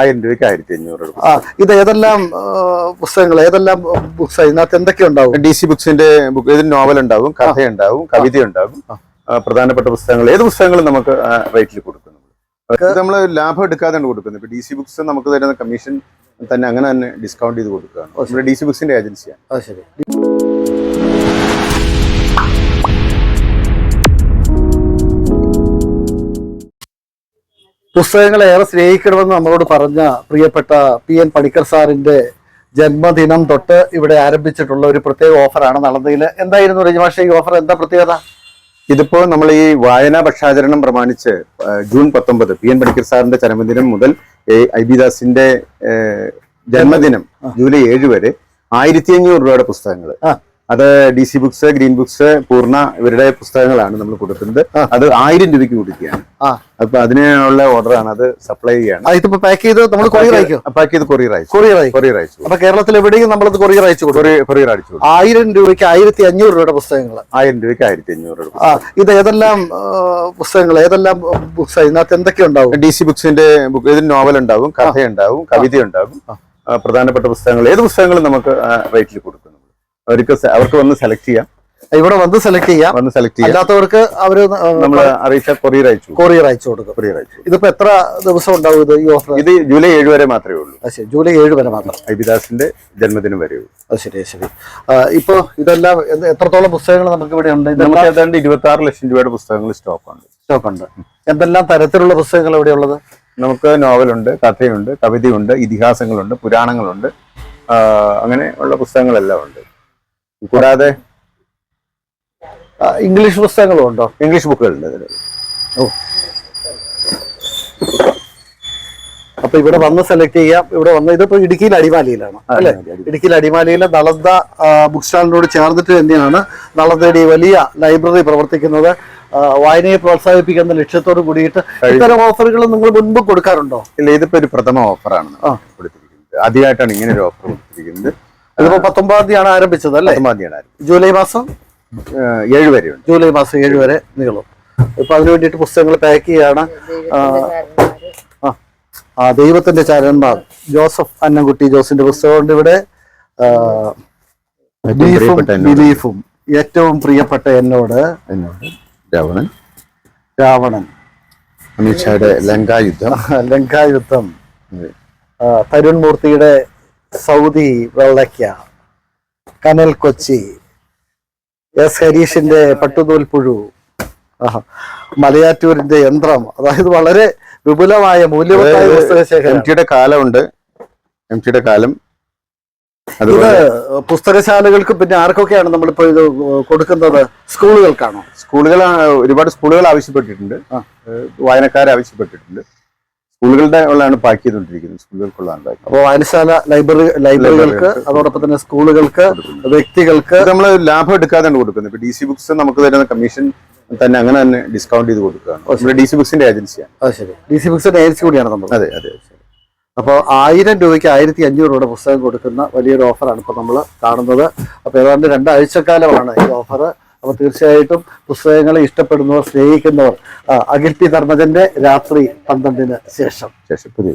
ആയിരം രൂപയ്ക്ക് ആയിരത്തി അഞ്ഞൂറ് രൂപ. ആ ഇത് ഏതെല്ലാം പുസ്തകങ്ങൾ ഏതെല്ലാം ബുക്സ് ഇതിനകത്ത് എന്തൊക്കെ ഉണ്ടാവും? ഡി സി ബുക്സിന്റെ ബുക്ക് ഇതിന് നോവൽ ഉണ്ടാവും കഥ ഉണ്ടാവും കവിത ഉണ്ടാവും പ്രധാനപ്പെട്ട പുസ്തകങ്ങൾ ഏത് പുസ്തകങ്ങളും നമുക്ക് റേറ്റിൽ കൊടുക്കുന്നു. നമ്മൾ ലാഭം എടുക്കാതെയാണ് കൊടുക്കുന്നത്. ഇപ്പൊ ഡി സി ബുക്സ് നമുക്ക് തരുന്ന കമ്മീഷൻ തന്നെ അങ്ങനെ തന്നെ ഡിസ്കൗണ്ട് ചെയ്ത് കൊടുക്കുകയാണ്. ഡി സി ബുക്സിന്റെ ഏജൻസിയാണ് ശരി. പുസ്തകങ്ങളെ ഏറെ സ്നേഹിക്കണമെന്ന് നമ്മളോട് പറഞ്ഞ പ്രിയപ്പെട്ട പി എൻ പണിക്കർ സാറിന്റെ ജന്മദിനം തൊട്ട് ഇവിടെ ആരംഭിച്ചിട്ടുള്ള ഒരു പ്രത്യേക ഓഫറാണ് നടന്നതിൽ. എന്തായിരുന്നു രജമാഷ ഈ ഓഫർ എന്താ പ്രത്യേകത? ഇതിപ്പോൾ നമ്മൾ ഈ വായനാ പക്ഷാചരണം പ്രമാണിച്ച് ജൂൺ പത്തൊമ്പത് പി എൻ പണിക്കർ സാറിന്റെ ജന്മദിനം മുതൽ എ ഐ ബി ദാസിന്റെ ജന്മദിനം ജൂലൈ ഏഴ് വരെ ആയിരത്തി അഞ്ഞൂറ് രൂപയുടെ പുസ്തകങ്ങൾ. അത് D C books green books Poorna ഇവരുടെ പുസ്തകങ്ങളാണ് നമ്മൾ കൊടുക്കുന്നത്. അത് ആയിരം രൂപയ്ക്ക് കൊടുക്കുകയാണ്. അപ്പൊ അതിനുള്ള ഓർഡറാണ് അത് സപ്ലൈ ചെയ്യാണ്. ഇതിപ്പോ പാക്ക് ചെയ്ത് നമ്മൾ കൊറിയർ അയക്കും? പാക്ക് ചെയ്ത് കൊറിയർ അയച്ചു. കൊറിയർ കൊറിയർ അയച്ചു അപ്പൊ കേരളത്തിൽ എവിടെയും നമ്മൾ കൊറിയർ അയച്ചു കൊടുക്കും. കൊറിയർ അടിച്ചു. ആയിരം രൂപയ്ക്ക് ആയിരത്തി അഞ്ഞൂറ് രൂപയുടെ പുസ്തകങ്ങൾ ആയിരം രൂപയ്ക്ക് ആയിരത്തി അഞ്ഞൂറ് രൂപ ഇത് ഏതെല്ലാം പുസ്തകങ്ങൾ ഏതെല്ലാം ബുക്സ് ഇതിനകത്ത് എന്തൊക്കെ ഉണ്ടാവും? ഡി സി ബുക്സിന്റെ ബുക്ക് ഇതിന് നോവൽ ഉണ്ടാവും കഥ ഉണ്ടാവും കവിത ഉണ്ടാവും പ്രധാനപ്പെട്ട പുസ്തകങ്ങൾ ഏത് പുസ്തകങ്ങളും നമുക്ക് റേറ്റിൽ കൊടുക്കും. അവർക്ക് അവർക്ക് വന്ന് സെലക്ട് ചെയ്യാം. ഇവിടെ വന്ന് സെലക്ട് ചെയ്യാം. വന്ന് സെലക്ട് ചെയ്യാം. അല്ലാത്തവർക്ക് അവർ നമ്മൾ അറിയിച്ച കൊറിയർ അയച്ചു കൊറിയർ അയച്ചു കൊടുക്കും. കൊറിയർ അയച്ചു ഇതിപ്പോ എത്ര ദിവസം ഉണ്ടാവും ഇത് ഈ ഓഫർ ഇത് ജൂലൈ ഏഴ് വരെ മാത്രമേ ഉള്ളൂ. ശരി. ജൂലൈ ഏഴ് വരെ മാത്രം. ഐബിദാസിന്റെ ജന്മദിനം വരെ ഉള്ളൂ. അത് ശരി ശരി. ഇപ്പോ ഇതെല്ലാം എത്രത്തോളം പുസ്തകങ്ങൾ നമുക്ക് ഇവിടെ ഉണ്ട്? നമുക്ക് ഏതാണ്ട് ഇരുപത്തി ആറ് ലക്ഷം രൂപയുടെ പുസ്തകങ്ങൾ സ്റ്റോക്ക് ഉണ്ട് സ്റ്റോക്ക് ഉണ്ട് എന്തെല്ലാം തരത്തിലുള്ള പുസ്തകങ്ങൾ ഇവിടെ ഉള്ളത് നമുക്ക് നോവലുണ്ട് കഥയുണ്ട് കവിതയുണ്ട് ഇതിഹാസങ്ങളുണ്ട് പുരാണങ്ങളുണ്ട്. അങ്ങനെ ഉള്ള പുസ്തകങ്ങളെല്ലാം ഉണ്ട്. കൂടാതെ ഇംഗ്ലീഷ് പുസ്തകങ്ങളും ഉണ്ടോ ഇംഗ്ലീഷ് ബുക്കുകളുണ്ട് ഇതിൽ ഓ. അപ്പൊ ഇവിടെ വന്ന് സെലക്ട് ചെയ്യാം. ഇവിടെ വന്ന് ഇതിപ്പോ ഇടുക്കിയിൽ അടിമാലിയിലാണ് അല്ലെ? ഇടുക്കിയിൽ അടിമാലിയിലെ നളന്ദ ബുക്ക് സ്റ്റാളിനോട് ചേർന്നിട്ട് തന്നെയാണ് നളന്ദയുടെ വലിയ ലൈബ്രറി പ്രവർത്തിക്കുന്നത്. വായനയെ പ്രോത്സാഹിപ്പിക്കുന്ന ലക്ഷ്യത്തോട് കൂടിയിട്ട് ഇത്തരം ഓഫറുകൾ നിങ്ങൾ മുൻപ് കൊടുക്കാറുണ്ടോ? ഇല്ല ഇതിപ്പോ ഒരു പ്രഥമ ഓഫറാണ്. കൊടുത്തിരിക്കുന്നത്. ആദ്യമായിട്ടാണ് ഇങ്ങനെ ഒരു ഓഫർ കൊടുത്തിരിക്കുന്നത്. ഇതിപ്പോ പത്തൊമ്പതാം തീയതിയാണ് ആരംഭിച്ചത് അല്ലേ? പത്തൊമ്പതാം തീയതിയാണ് ജൂലൈ മാസം? ഏഴ് വരെ ജൂലൈ മാസം ഏഴ് വരെ നീളും. ഇപ്പൊ അതിനു വേണ്ടിട്ട് പുസ്തകങ്ങൾ പാക്ക് ചെയ്യാണ്. ആ, ദൈവത്തിന്റെ ചരന്മാർ. ജോസഫ് അന്നംകുട്ടി ജോസിന്റെ പുസ്തകമുണ്ട് ഇവിടെ. ആ, ഏറ്റവും ബീഫും പ്രിയപ്പെട്ട എന്നോട്. ബിലീഫും. ഏറ്റവും പ്രിയപ്പെട്ട എന്നോട്. രാവണൻ. രാവണൻ. അമിത്ഷായുടെ ലങ്കായുദ്ധം. ലങ്കായുദ്ധം. തരുൺ മൂർത്തിയുടെ സൗദി വെള്ളയ്ക്ക കനൽ കൊച്ചി എസ് ഹരീഷിന്റെ പട്ടുതോൽ പുഴു. മലയാറ്റൂരിന്റെ യന്ത്രം. അതായത് വളരെ വിപുലമായ മൂല്യവത്തായ എം ടിയുടെ കാലമുണ്ട്. എം ടിയുടെ കാലം ഇത് പുസ്തകശാലകൾക്ക് പിന്നെ ആർക്കൊക്കെയാണ് നമ്മളിപ്പോ ഇത് കൊടുക്കുന്നത്? സ്കൂളുകൾക്കാണോ? സ്കൂളുകൾ ഒരുപാട് സ്കൂളുകൾ ആവശ്യപ്പെട്ടിട്ടുണ്ട്. വായനക്കാരെ വായനക്കാർ ആവശ്യപ്പെട്ടിട്ടുണ്ട്. സ്കൂളുകളുടെ ഉള്ളതാണ് പാക്ക് ചെയ്തുകൊണ്ടിരിക്കുന്നത്. സ്കൂളുകൾക്കുള്ളതാണ് അപ്പോൾ വായനശാല ലൈബ്രറി ലൈബ്രറികൾക്ക് അതോടൊപ്പം തന്നെ സ്കൂളുകൾക്ക് വ്യക്തികൾക്ക് നമ്മൾ ലാഭം എടുക്കാതെയാണ് കൊടുക്കുന്നത്. ഇപ്പൊ ഡി സി ബുക്സ് നമുക്ക് തരുന്ന കമ്മീഷൻ തന്നെ അങ്ങനെ തന്നെ ഡിസ്കൗണ്ട് ചെയ്ത് കൊടുക്കുകയാണ്. ഡി സി ബുക്സിന്റെ ഏജൻസിയാണ് അത് ശരി. ഡി സി ബുക്സിന്റെ ഏജൻസി കൂടിയാണ് നമ്മൾ. അതെ അതെ. അപ്പോൾ ആയിരം രൂപയ്ക്ക് ആയിരത്തി അഞ്ഞൂറ് രൂപയുടെ പുസ്തകം കൊടുക്കുന്ന വലിയൊരു ഓഫറാണ് ഇപ്പോൾ നമ്മൾ കാണുന്നത്. അപ്പോൾ ഏതാണ്ട് രണ്ടാഴ്ചക്കാലമാണ് ഈ ഓഫർ അപ്പോൾ തീർച്ചയായിട്ടും പുസ്തകങ്ങളെ ഇഷ്ടപ്പെടുന്നവർ സ്നേഹിക്കുന്നവർ അഖിൽ പി ധർമ്മജന്റെ രാത്രി പന്ത്രണ്ടിന് ശേഷം. ശേഷം പുതിയ